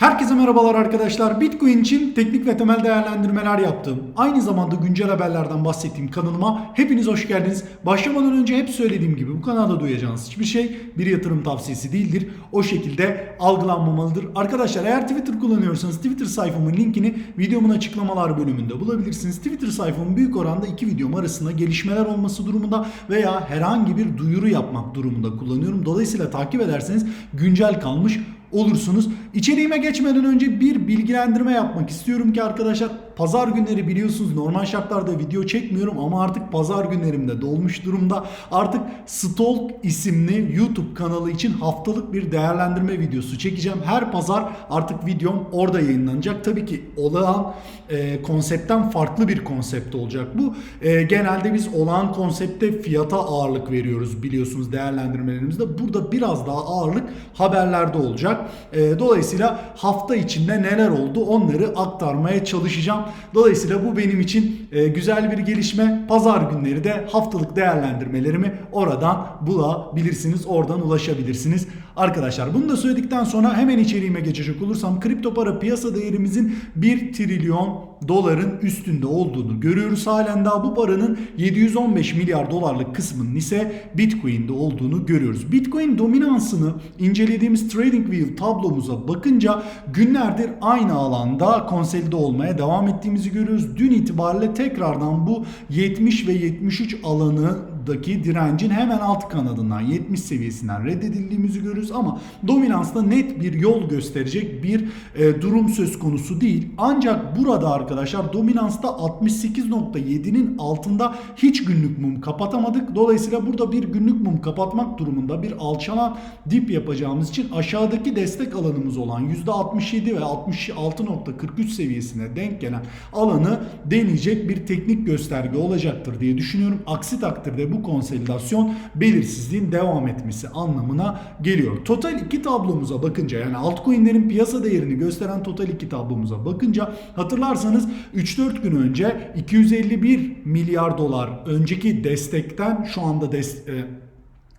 Herkese merhabalar arkadaşlar. Bitcoin için teknik ve temel değerlendirmeler yaptığım, aynı zamanda güncel haberlerden bahsettiğim kanalıma hepiniz hoş geldiniz. Başlamadan önce hep söylediğim gibi bu kanalda duyacağınız hiçbir şey bir yatırım tavsiyesi değildir. O şekilde algılanmamalıdır. Arkadaşlar eğer Twitter kullanıyorsanız Twitter sayfamın linkini videomun açıklamalar bölümünde bulabilirsiniz. Twitter sayfamın büyük oranda iki videom arasında gelişmeler olması durumunda veya herhangi bir duyuru yapmak durumunda kullanıyorum. Dolayısıyla takip ederseniz güncel kalmış olursunuz. İçeriğime geçmeden önce bir bilgilendirme yapmak istiyorum ki arkadaşlar pazar günleri biliyorsunuz normal şartlarda video çekmiyorum ama artık pazar günlerimde dolmuş durumda. Artık Stalk isimli YouTube kanalı için haftalık bir değerlendirme videosu çekeceğim. Her pazar artık videom orada yayınlanacak. Tabii ki olağan e, konseptten farklı bir konsept olacak bu. E, genelde biz olağan konsepte fiyata ağırlık veriyoruz biliyorsunuz değerlendirmelerimizde. Burada biraz daha ağırlık haberlerde olacak. E, dolayısıyla hafta içinde neler oldu onları aktarmaya çalışacağım. Dolayısıyla bu benim için e, güzel bir gelişme. Pazar günleri de haftalık değerlendirmelerimi oradan bulabilirsiniz. Oradan ulaşabilirsiniz. Arkadaşlar bunu da söyledikten sonra hemen içeriğime geçecek olursam kripto para piyasa değerimizin 1 trilyon doların üstünde olduğunu görüyoruz. Halen daha bu paranın 715 milyar dolarlık kısmının ise Bitcoin'de olduğunu görüyoruz. Bitcoin dominansını incelediğimiz TradingView tablomuza bakınca günlerdir aynı alanda konsolide olmaya devam ettiğimizi görüyoruz. Dün itibariyle tekrardan bu 70 ve 73 alanı daki direncin hemen alt kanadından 70 seviyesinden reddedildiğimizi görüyoruz ama dominansta net bir yol gösterecek bir e, durum söz konusu değil. Ancak burada arkadaşlar dominansta 68.7'nin altında hiç günlük mum kapatamadık. Dolayısıyla burada bir günlük mum kapatmak durumunda bir alçalan dip yapacağımız için aşağıdaki destek alanımız olan %67 ve 66.43 seviyesine denk gelen alanı deneyecek bir teknik gösterge olacaktır diye düşünüyorum. Aksi takdirde bu konsolidasyon belirsizliğin devam etmesi anlamına geliyor. Total 2 tablomuza bakınca yani altcoin'lerin piyasa değerini gösteren total 2 tablomuza bakınca hatırlarsanız 3-4 gün önce 251 milyar dolar önceki destekten şu anda des e,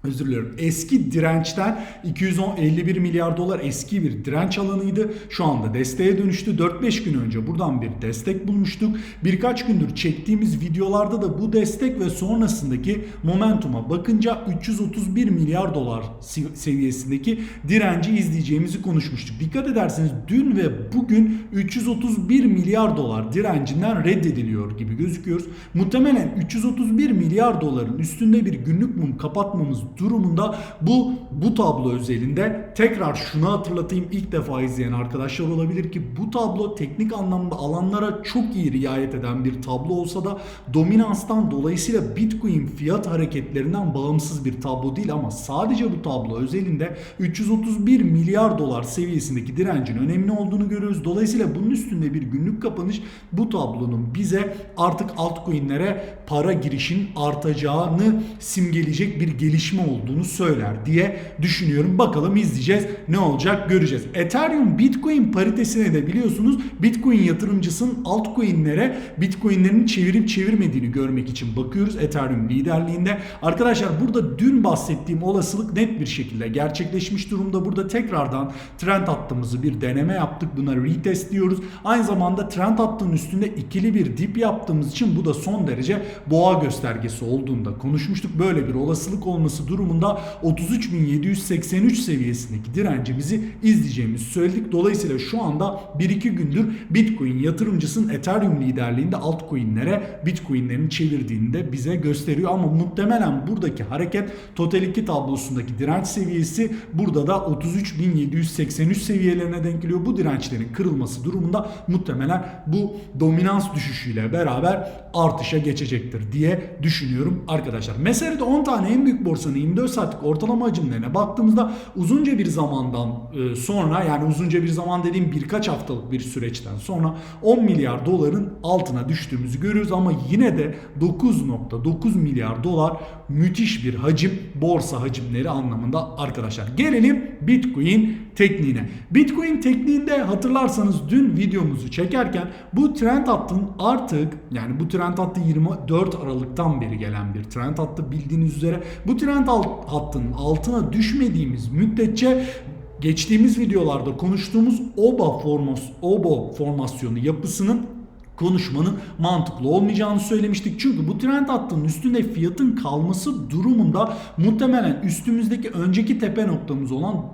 özür diliyorum. Eski dirençten 251 milyar dolar eski bir direnç alanıydı. Şu anda desteğe dönüştü. 4-5 gün önce buradan bir destek bulmuştuk. Birkaç gündür çektiğimiz videolarda da bu destek ve sonrasındaki momentuma bakınca 331 milyar dolar seviyesindeki direnci izleyeceğimizi konuşmuştuk. Dikkat ederseniz dün ve bugün 331 milyar dolar direncinden reddediliyor gibi gözüküyoruz. Muhtemelen 331 milyar doların üstünde bir günlük mum kapatmamız durumunda bu bu tablo özelinde tekrar şunu hatırlatayım ilk defa izleyen arkadaşlar olabilir ki bu tablo teknik anlamda alanlara çok iyi riayet eden bir tablo olsa da dominanstan dolayısıyla Bitcoin fiyat hareketlerinden bağımsız bir tablo değil ama sadece bu tablo özelinde 331 milyar dolar seviyesindeki direncin önemli olduğunu görüyoruz. Dolayısıyla bunun üstünde bir günlük kapanış bu tablonun bize artık altcoin'lere para girişin artacağını simgeleyecek bir gelişme olduğunu söyler diye düşünüyorum. Bakalım izleyeceğiz. Ne olacak göreceğiz. Ethereum Bitcoin paritesine de biliyorsunuz Bitcoin yatırımcısının altcoin'lere Bitcoin'lerini çevirip çevirmediğini görmek için bakıyoruz Ethereum liderliğinde. Arkadaşlar burada dün bahsettiğim olasılık net bir şekilde gerçekleşmiş durumda. Burada tekrardan trend hattımızı bir deneme yaptık. Buna retest diyoruz. Aynı zamanda trend hattının üstünde ikili bir dip yaptığımız için bu da son derece boğa göstergesi olduğunda konuşmuştuk. Böyle bir olasılık olması durumunda 33.783 seviyesindeki direncimizi izleyeceğimizi söyledik. Dolayısıyla şu anda 1-2 gündür Bitcoin yatırımcısının Ethereum liderliğinde altcoin'lere Bitcoin'lerini çevirdiğini de bize gösteriyor. Ama muhtemelen buradaki hareket Total 2 tablosundaki direnç seviyesi burada da 33.783 seviyelerine denk geliyor. Bu dirençlerin kırılması durumunda muhtemelen bu dominans düşüşüyle beraber artışa geçecektir diye düşünüyorum arkadaşlar. Meselede 10 tane en büyük borsanın 24 saatlik ortalama hacimlerine baktığımızda uzunca bir zamandan e, sonra yani uzunca bir zaman dediğim birkaç haftalık bir süreçten sonra 10 milyar doların altına düştüğümüzü görüyoruz ama yine de 9.9 milyar dolar müthiş bir hacim borsa hacimleri anlamında arkadaşlar. Gelelim Bitcoin tekniğine. Bitcoin tekniğinde hatırlarsanız dün videomuzu çekerken bu trend hattın artık yani bu trend hattı 24 Aralık'tan beri gelen bir trend hattı bildiğiniz üzere bu trend hattının altına düşmediğimiz müddetçe geçtiğimiz videolarda konuştuğumuz OBA formas, OBO formasyonu yapısının konuşmanın mantıklı olmayacağını söylemiştik. Çünkü bu trend hattının üstünde fiyatın kalması durumunda muhtemelen üstümüzdeki önceki tepe noktamız olan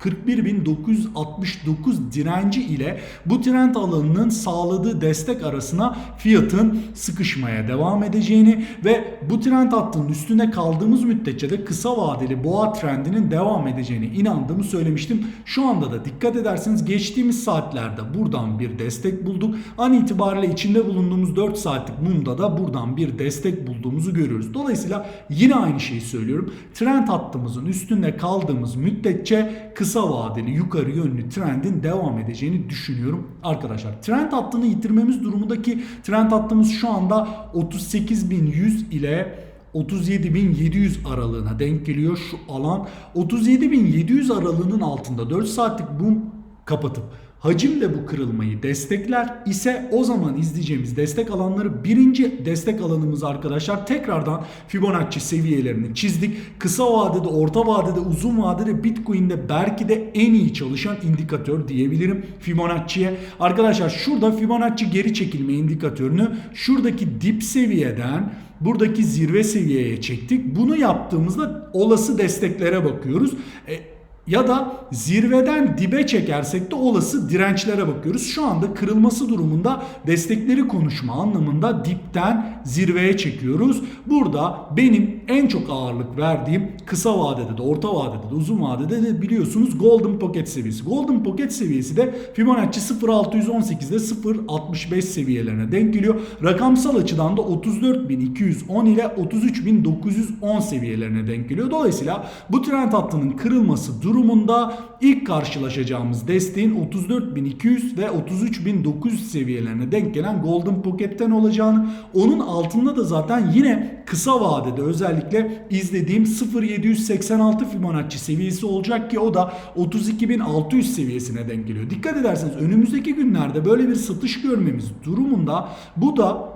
41.969 direnci ile bu trend alanının sağladığı destek arasına fiyatın sıkışmaya devam edeceğini ve bu trend hattının üstünde kaldığımız müddetçe de kısa vadeli boğa trendinin devam edeceğine inandığımı söylemiştim. Şu anda da dikkat ederseniz geçtiğimiz saatlerde buradan bir destek bulduk. An itibariyle içinde bulunduğumuz 4 saatlik mumda da buradan bir destek bulduğumuzu görüyoruz. Dolayısıyla yine aynı şeyi söylüyorum. Trend hattımızın üstünde kaldığımız müddetçe kısa vadeli yukarı yönlü trendin devam edeceğini düşünüyorum arkadaşlar. Trend hattını yitirmemiz durumundaki trend hattımız şu anda 38.100 ile 37.700 aralığına denk geliyor şu alan. 37.700 aralığının altında 4 saatlik boom kapatıp hacim de bu kırılmayı destekler ise o zaman izleyeceğimiz destek alanları birinci destek alanımız arkadaşlar tekrardan Fibonacci seviyelerini çizdik. Kısa vadede, orta vadede, uzun vadede Bitcoin'de belki de en iyi çalışan indikatör diyebilirim Fibonacci'ye. Arkadaşlar şurada Fibonacci geri çekilme indikatörünü şuradaki dip seviyeden buradaki zirve seviyeye çektik. Bunu yaptığımızda olası desteklere bakıyoruz. E, ya da zirveden dibe çekersek de olası dirençlere bakıyoruz. Şu anda kırılması durumunda destekleri konuşma anlamında dipten zirveye çekiyoruz. Burada benim en çok ağırlık verdiğim kısa vadede de orta vadede de uzun vadede de biliyorsunuz Golden Pocket seviyesi. Golden Pocket seviyesi de Fibonacci 0.618'de 0.65 seviyelerine denk geliyor. Rakamsal açıdan da 34.210 ile 33.910 seviyelerine denk geliyor. Dolayısıyla bu trend hattının kırılması durumunda ilk karşılaşacağımız desteğin 34.200 ve 33.900 seviyelerine denk gelen Golden Pocket'ten olacağını, onun altında da zaten yine kısa vadede özellikle izlediğim 0.786 Fibonacci seviyesi olacak ki o da 32.600 seviyesine denk geliyor. Dikkat ederseniz önümüzdeki günlerde böyle bir satış görmemiz durumunda bu da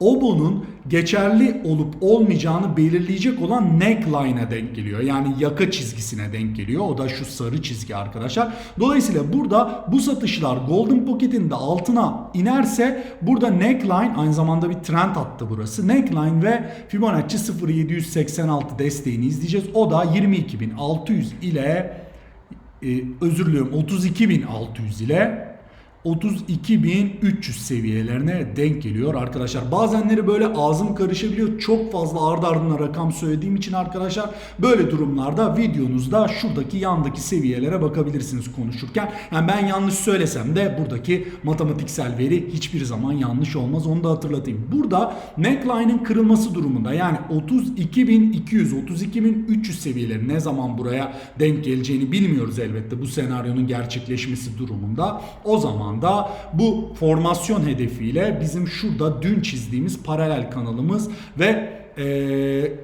OBO'nun geçerli olup olmayacağını belirleyecek olan neckline'a denk geliyor. Yani yaka çizgisine denk geliyor. O da şu sarı çizgi arkadaşlar. Dolayısıyla burada bu satışlar Golden Pocket'in de altına inerse burada neckline aynı zamanda bir trend attı burası. Neckline ve Fibonacci 0786 desteğini izleyeceğiz. O da 22.600 ile e, özür diliyorum 32.600 ile 32.300 seviyelerine denk geliyor arkadaşlar. Bazenleri böyle ağzım karışabiliyor. Çok fazla ardı ardına rakam söylediğim için arkadaşlar böyle durumlarda videonuzda şuradaki yandaki seviyelere bakabilirsiniz konuşurken. Yani ben yanlış söylesem de buradaki matematiksel veri hiçbir zaman yanlış olmaz. Onu da hatırlatayım. Burada neckline'ın kırılması durumunda yani 32.200 32.300 seviyeleri ne zaman buraya denk geleceğini bilmiyoruz elbette bu senaryonun gerçekleşmesi durumunda. O zaman da bu formasyon hedefiyle bizim şurada dün çizdiğimiz paralel kanalımız ve e,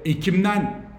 Ekim'den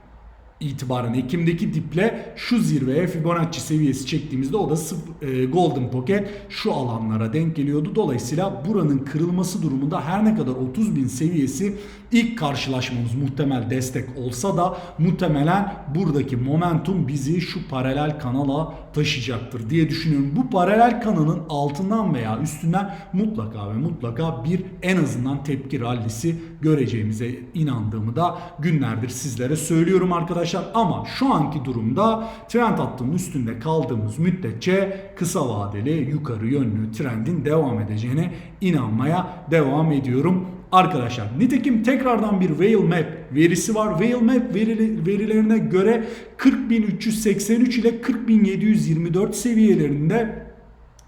itibaren Ekim'deki diple şu zirveye Fibonacci seviyesi çektiğimizde o da e, Golden Pocket şu alanlara denk geliyordu. Dolayısıyla buranın kırılması durumunda her ne kadar 30 bin seviyesi ilk karşılaşmamız muhtemel destek olsa da muhtemelen buradaki momentum bizi şu paralel kanala taşıyacaktır diye düşünüyorum. Bu paralel kanalın altından veya üstünden mutlaka ve mutlaka bir en azından tepki rallisi göreceğimize inandığımı da günlerdir sizlere söylüyorum arkadaşlar. Ama şu anki durumda trend hattının üstünde kaldığımız müddetçe kısa vadeli yukarı yönlü trendin devam edeceğine inanmaya devam ediyorum. Arkadaşlar nitekim tekrardan bir Whale Map verisi var. Whale Map verilerine göre 40.383 ile 40.724 seviyelerinde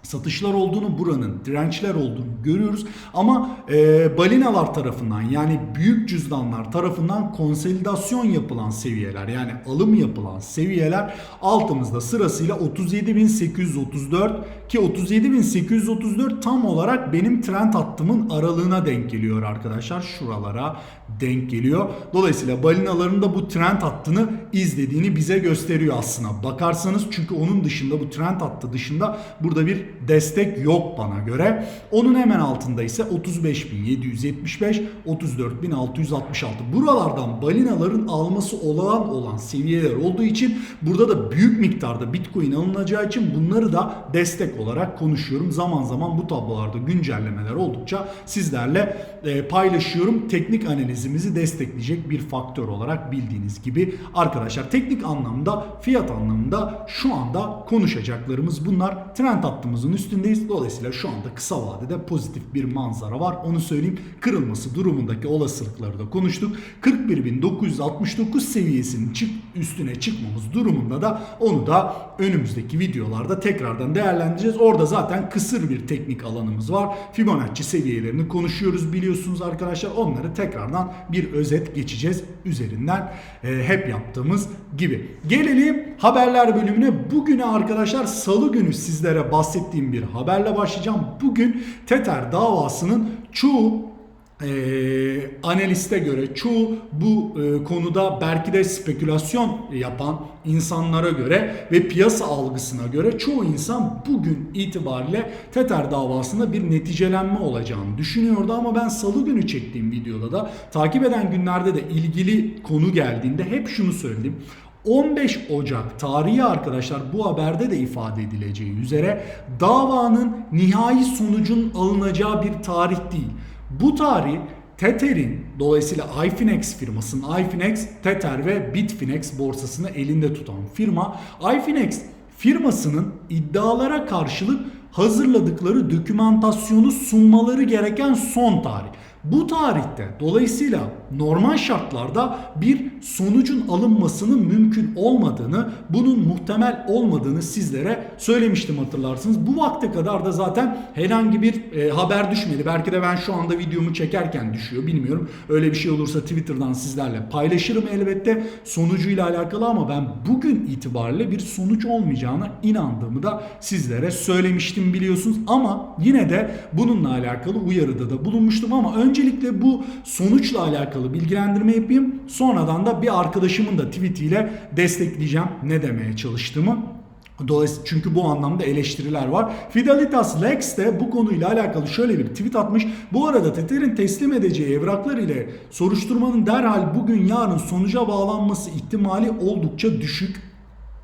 satışlar olduğunu buranın dirençler olduğunu görüyoruz. Ama e, balinalar tarafından yani büyük cüzdanlar tarafından konsolidasyon yapılan seviyeler yani alım yapılan seviyeler altımızda sırasıyla 37.834 ki 37.834 tam olarak benim trend hattımın aralığına denk geliyor arkadaşlar. Şuralara denk geliyor. Dolayısıyla balinaların da bu trend hattını izlediğini bize gösteriyor aslına bakarsanız. Çünkü onun dışında bu trend hattı dışında burada bir destek yok bana göre. Onun hemen altında ise 35.775, 34.666. Buralardan balinaların alması olağan olan seviyeler olduğu için burada da büyük miktarda Bitcoin alınacağı için bunları da destek olarak konuşuyorum. Zaman zaman bu tablolarda güncellemeler oldukça sizlerle e, paylaşıyorum. Teknik analizimizi destekleyecek bir faktör olarak bildiğiniz gibi arkadaşlar teknik anlamda fiyat anlamında şu anda konuşacaklarımız bunlar. Trend hattımızın üstündeyiz. Dolayısıyla şu anda kısa vadede pozitif bir manzara var. Onu söyleyeyim. Kırılması durumundaki olasılıkları da konuştuk. 41.969 seviyesinin çık üstüne çıkmamız durumunda da onu da önümüzdeki videolarda tekrardan değerlendireceğiz. Orada zaten kısır bir teknik alanımız var. Fibonacci seviyelerini konuşuyoruz biliyorsunuz arkadaşlar. Onları tekrardan bir özet geçeceğiz üzerinden e, hep yaptığımız gibi. Gelelim haberler bölümüne. Bugüne arkadaşlar salı günü sizlere bahsettiğim bir haberle başlayacağım. Bugün Tether davasının çoğu e, analiste göre çoğu bu e, konuda belki de spekülasyon yapan insanlara göre ve piyasa algısına göre çoğu insan bugün itibariyle Tether davasında bir neticelenme olacağını düşünüyordu ama ben salı günü çektiğim videoda da takip eden günlerde de ilgili konu geldiğinde hep şunu söyledim. 15 Ocak tarihi arkadaşlar bu haberde de ifade edileceği üzere davanın nihai sonucun alınacağı bir tarih değil. Bu tarih Tether'in dolayısıyla iFinex firmasının iFinex, Tether ve Bitfinex borsasını elinde tutan firma iFinex firmasının iddialara karşılık hazırladıkları dokümantasyonu sunmaları gereken son tarih. Bu tarihte dolayısıyla normal şartlarda bir sonucun alınmasının mümkün olmadığını, bunun muhtemel olmadığını sizlere söylemiştim hatırlarsınız. Bu vakte kadar da zaten herhangi bir e, haber düşmedi. Belki de ben şu anda videomu çekerken düşüyor bilmiyorum. Öyle bir şey olursa Twitter'dan sizlerle paylaşırım elbette sonucuyla alakalı ama ben bugün itibariyle bir sonuç olmayacağına inandığımı da sizlere söylemiştim biliyorsunuz. Ama yine de bununla alakalı uyarıda da bulunmuştum ama öncelikle bu sonuçla alakalı bilgilendirme yapayım. Sonradan da bir arkadaşımın da tweetiyle destekleyeceğim ne demeye çalıştığımı. Dolayısıyla çünkü bu anlamda eleştiriler var. Fidelitas Lex de bu konuyla alakalı şöyle bir tweet atmış. Bu arada Tether'in teslim edeceği evraklar ile soruşturmanın derhal bugün yarın sonuca bağlanması ihtimali oldukça düşük.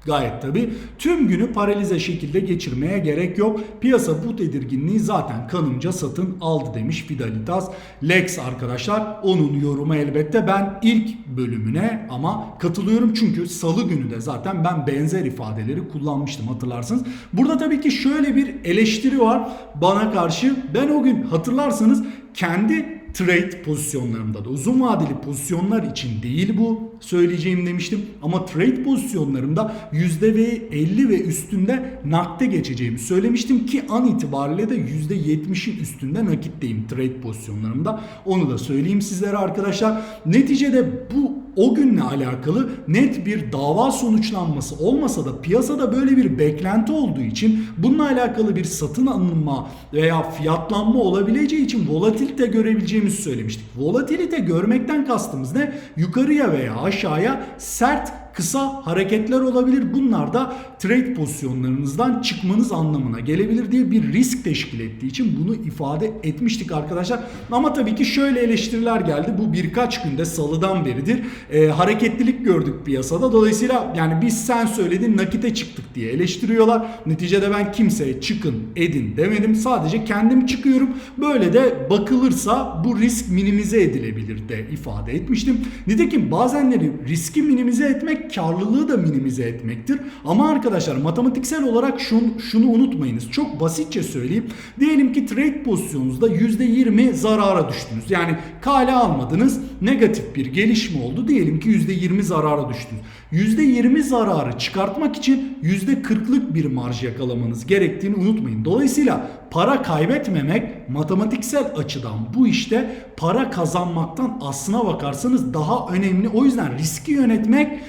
Gayet tabi. Tüm günü paralize şekilde geçirmeye gerek yok. Piyasa bu tedirginliği zaten kanımca satın aldı demiş Fidelitas Lex arkadaşlar. Onun yorumu elbette ben ilk bölümüne ama katılıyorum çünkü salı günü de zaten ben benzer ifadeleri kullanmıştım hatırlarsınız. Burada tabii ki şöyle bir eleştiri var bana karşı. Ben o gün hatırlarsanız kendi trade pozisyonlarımda da uzun vadeli pozisyonlar için değil bu söyleyeceğim demiştim ama trade pozisyonlarımda %50 ve üstünde nakde geçeceğimi söylemiştim ki an itibariyle de %70'in üstünde nakitteyim trade pozisyonlarımda. Onu da söyleyeyim sizlere arkadaşlar. Neticede bu o günle alakalı net bir dava sonuçlanması olmasa da piyasada böyle bir beklenti olduğu için bununla alakalı bir satın alınma veya fiyatlanma olabileceği için volatilite görebileceğimizi söylemiştik. Volatilite görmekten kastımız ne? Yukarıya veya aşağıya sert kısa hareketler olabilir. Bunlar da trade pozisyonlarınızdan çıkmanız anlamına gelebilir diye bir risk teşkil ettiği için bunu ifade etmiştik arkadaşlar. Ama tabii ki şöyle eleştiriler geldi. Bu birkaç günde salıdan beridir e, hareketlilik gördük piyasada. Dolayısıyla yani biz sen söyledin nakite çıktık diye eleştiriyorlar. Neticede ben kimseye çıkın edin demedim. Sadece kendim çıkıyorum. Böyle de bakılırsa bu risk minimize edilebilir de ifade etmiştim. Nitekim bazenleri riski minimize etmek karlılığı da minimize etmektir. Ama arkadaşlar matematiksel olarak şunu, şunu unutmayınız. Çok basitçe söyleyeyim. Diyelim ki trade pozisyonunuzda %20 zarara düştünüz. Yani kale almadınız. Negatif bir gelişme oldu. Diyelim ki %20 zarara düştünüz. %20 zararı çıkartmak için %40'lık bir marj yakalamanız gerektiğini unutmayın. Dolayısıyla para kaybetmemek matematiksel açıdan bu işte para kazanmaktan aslına bakarsanız daha önemli. O yüzden riski yönetmek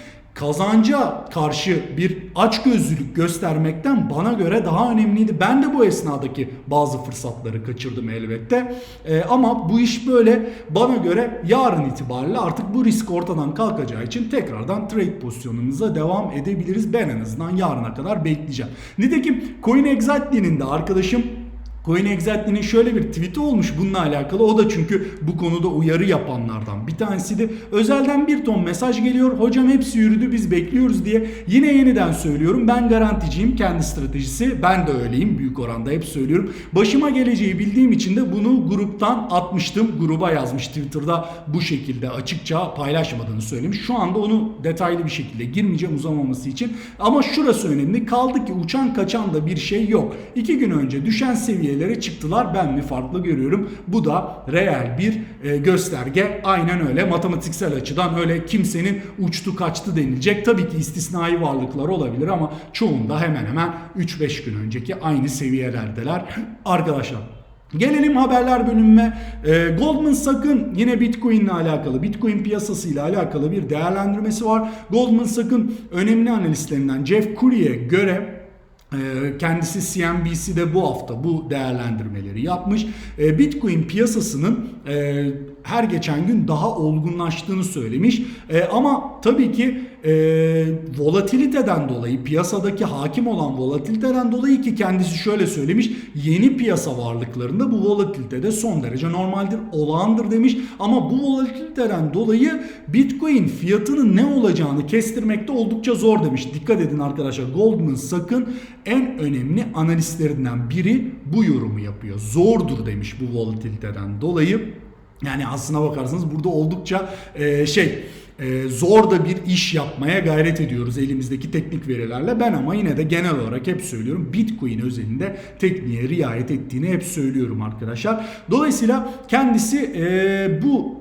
kazanca karşı bir açgözlülük göstermekten bana göre daha önemliydi. Ben de bu esnadaki bazı fırsatları kaçırdım elbette. Ee, ama bu iş böyle bana göre yarın itibariyle artık bu risk ortadan kalkacağı için tekrardan trade pozisyonumuza devam edebiliriz. Ben en azından yarına kadar bekleyeceğim. Nitekim CoinExactly'nin de arkadaşım CoinExactly'nin şöyle bir tweet'i olmuş bununla alakalı. O da çünkü bu konuda uyarı yapanlardan bir tanesiydi. Özelden bir ton mesaj geliyor. Hocam hepsi yürüdü biz bekliyoruz diye. Yine yeniden söylüyorum. Ben garanticiyim kendi stratejisi. Ben de öyleyim büyük oranda hep söylüyorum. Başıma geleceği bildiğim için de bunu gruptan atmıştım. Gruba yazmış Twitter'da bu şekilde açıkça paylaşmadığını söylemiş. Şu anda onu detaylı bir şekilde girmeyeceğim uzamaması için. Ama şurası önemli. Kaldı ki uçan kaçan da bir şey yok. İki gün önce düşen seviye seviyelere çıktılar. Ben mi farklı görüyorum? Bu da reel bir e, gösterge. Aynen öyle. Matematiksel açıdan öyle kimsenin uçtu kaçtı denilecek. Tabii ki istisnai varlıklar olabilir ama çoğunda hemen hemen 3-5 gün önceki aynı seviyelerdeler. Arkadaşlar Gelelim haberler bölümüne. E, Goldman Sachs'ın yine Bitcoin ile alakalı, Bitcoin piyasası ile alakalı bir değerlendirmesi var. Goldman Sachs'ın önemli analistlerinden Jeff Currie'ye göre Kendisi CNBC'de bu hafta bu değerlendirmeleri yapmış. Ee, Bitcoin piyasasının e, her geçen gün daha olgunlaştığını söylemiş. Ee, ama tabii ki e, volatiliteden dolayı piyasadaki hakim olan volatiliteden dolayı ki kendisi şöyle söylemiş yeni piyasa varlıklarında bu volatilite de son derece normaldir olağandır demiş ama bu volatiliteden dolayı Bitcoin fiyatının ne olacağını kestirmekte oldukça zor demiş. Dikkat edin arkadaşlar Goldman Sachs'ın en önemli analistlerinden biri bu yorumu yapıyor. Zordur demiş bu volatiliteden dolayı. Yani aslına bakarsanız burada oldukça e, şey e, zor da bir iş yapmaya gayret ediyoruz elimizdeki teknik verilerle. Ben ama yine de genel olarak hep söylüyorum Bitcoin özelinde tekniğe riayet ettiğini hep söylüyorum arkadaşlar. Dolayısıyla kendisi e, bu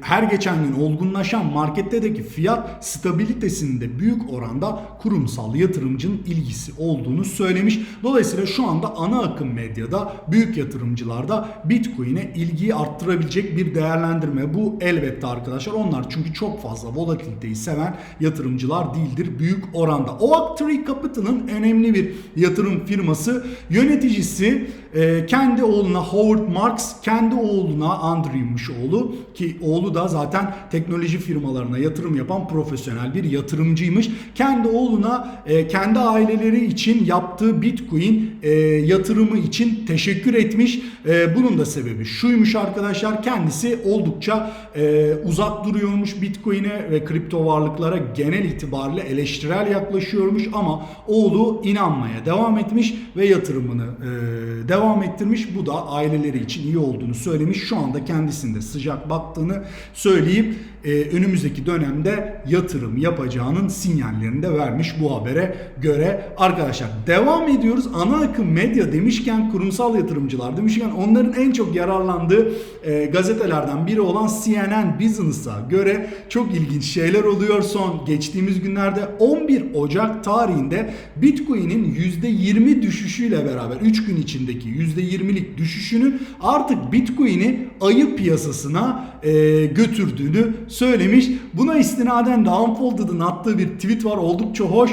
her geçen gün olgunlaşan marketteki fiyat stabilitesinde büyük oranda kurumsal yatırımcının ilgisi olduğunu söylemiş. Dolayısıyla şu anda ana akım medyada büyük yatırımcılarda Bitcoin'e ilgiyi arttırabilecek bir değerlendirme. Bu elbette arkadaşlar onlar çünkü çok fazla volatiliteyi seven yatırımcılar değildir büyük oranda. Oaktree Capital'ın önemli bir yatırım firması yöneticisi e, kendi oğluna Howard Marks, kendi oğluna Andrew'muş oğlu ki oğlu da zaten teknoloji firmalarına yatırım yapan profesyonel bir yatırımcıymış. Kendi oğluna e, kendi aileleri için yaptığı Bitcoin e, yatırımı için teşekkür etmiş. E, bunun da sebebi şuymuş arkadaşlar. Kendisi oldukça e, uzak duruyormuş Bitcoin'e ve kripto varlıklara genel itibariyle eleştirel yaklaşıyormuş ama oğlu inanmaya devam etmiş ve yatırımını e, devam ettirmiş. Bu da aileleri için iyi olduğunu söylemiş. Şu anda kendisinde sıcak baktığını söyleyip e, önümüzdeki dönemde yatırım yapacağının sinyallerini de vermiş bu habere göre. Arkadaşlar devam ediyoruz. Ana akım medya demişken kurumsal yatırımcılar demişken onların en çok yararlandığı e, gazetelerden biri olan CNN Business'a göre çok ilginç şeyler oluyor. Son geçtiğimiz günlerde 11 Ocak tarihinde Bitcoin'in %20 düşüşüyle beraber 3 gün içindeki %20'lik düşüşünün artık Bitcoin'i ayı piyasasına e, götürdüğünü söylemiş. Buna istinaden de Unfolded'ın attığı bir tweet var oldukça hoş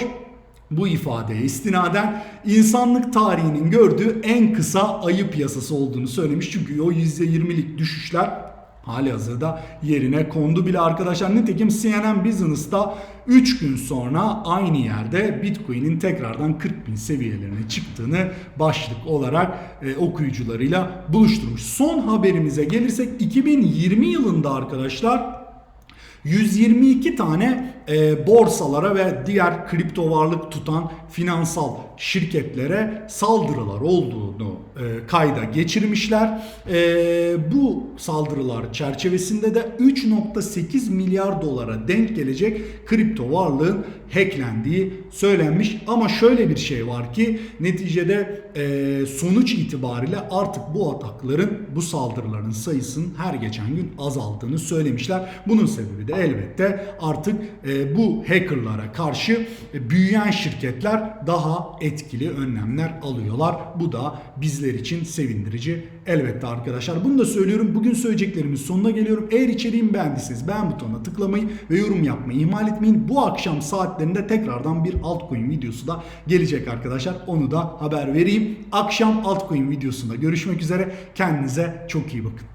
bu ifadeye istinaden insanlık tarihinin gördüğü en kısa ayı piyasası olduğunu söylemiş. Çünkü o %20'lik düşüşler hali hazırda yerine kondu bile arkadaşlar. Nitekim CNN Business'ta 3 gün sonra aynı yerde Bitcoin'in tekrardan 40 bin seviyelerine çıktığını başlık olarak e, okuyucularıyla buluşturmuş. Son haberimize gelirsek 2020 yılında arkadaşlar 122 tane e, borsalara ve diğer kripto varlık tutan finansal şirketlere saldırılar olduğunu e, kayda geçirmişler. E, bu saldırılar çerçevesinde de 3.8 milyar dolara denk gelecek kripto varlığın hacklendiği söylenmiş. Ama şöyle bir şey var ki neticede e, sonuç itibariyle artık bu atakların, bu saldırıların sayısının her geçen gün azaldığını söylemişler. Bunun sebebi de elbette artık e, bu hackerlara karşı e, büyüyen şirketler daha etkili önlemler alıyorlar. Bu da bizler için sevindirici elbette arkadaşlar. Bunu da söylüyorum. Bugün söyleyeceklerimin sonuna geliyorum. Eğer içeriğimi beğendiyseniz beğen butonuna tıklamayı ve yorum yapmayı ihmal etmeyin. Bu akşam saatlerinde tekrardan bir altcoin videosu da gelecek arkadaşlar. Onu da haber vereyim. Akşam altcoin videosunda görüşmek üzere. Kendinize çok iyi bakın.